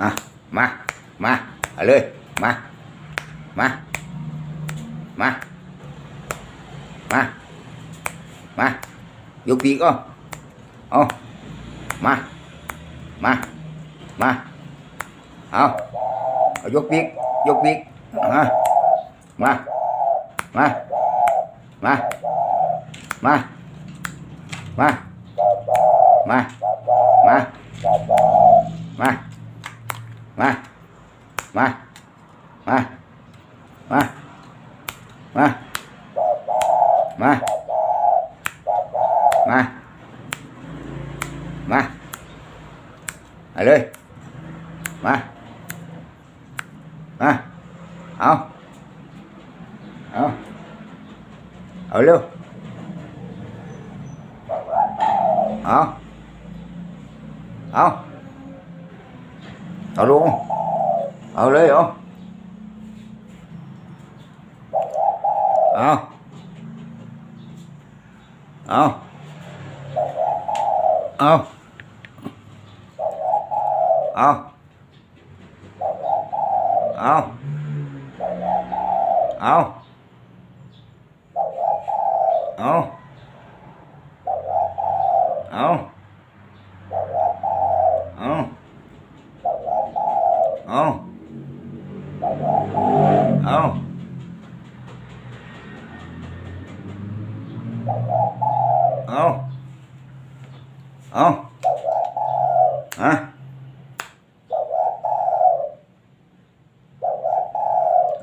อ่ะมา มาเอาเลย มา มา มา มา มา ยกปีกอ่ะเอามา มา มา เอาเอายกปีก ยกปีกมา มา มา มา มา มา มา มา มา มา มา มาเอาเลย มา มา เอาเอาเอาเร็ว เอาเอาเอาลงเอาเลยเอาเอา เอาเอาเอาเอาเอาเอาเอาเอาเอาเอา เอาเอาฮะ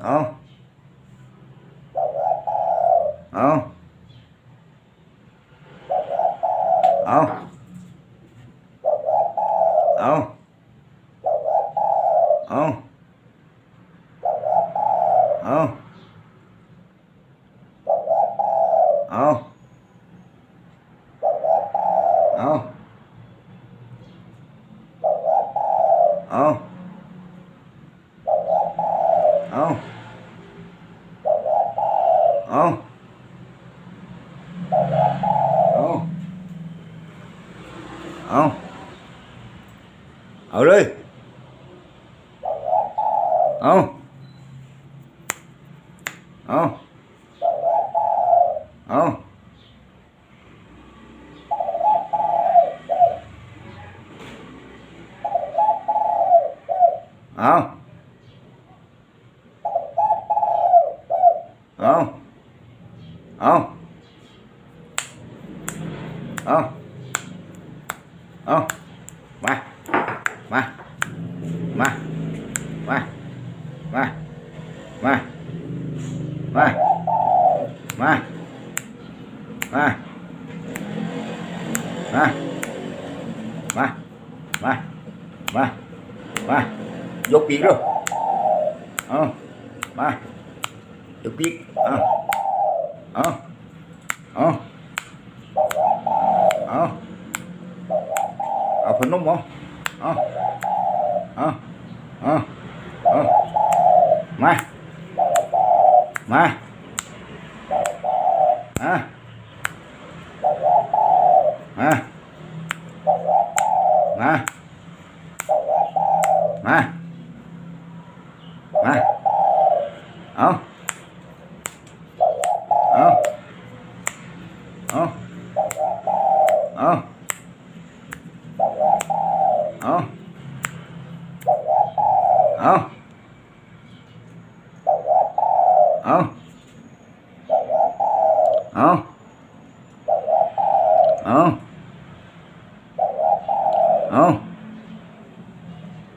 เอาเอาเอาเอาเอาเอาเอาเอาเอา เอาเอาเอาเอาเอาเลยเอาเอาเอาเอา không không mà mà mà mà mà mà mà mà mà mà mà mà mà mà dục việc rồi ờ mà dục việc ờ ờ ờ เอามา ยกปีกเอาเอาเอาเอาเอาพนมเหรอเอาเอาเอาเอามา มา มา มา มา มา มา เอาเอา เอาเอาเอาเอาเอาเอาเอา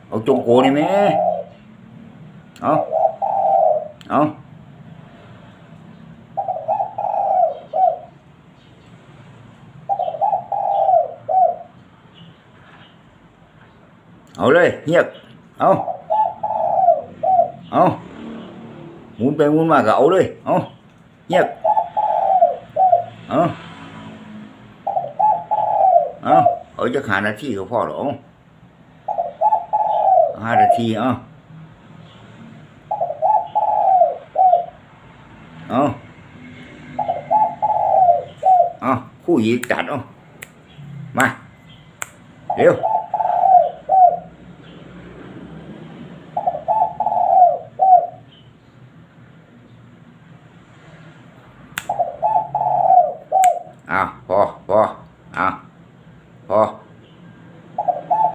เอาจงโกนี่แม่เอาเอา เอาเลยเงียบเอาเอาหมุนไปหมุนมาก็เอาเลยเอาเงียบเอาเอาเอาจะขานาทีก็พอหรอเอาห้านาทีเอาเอาเอาคู่หญิงจัดเอามา เร็ว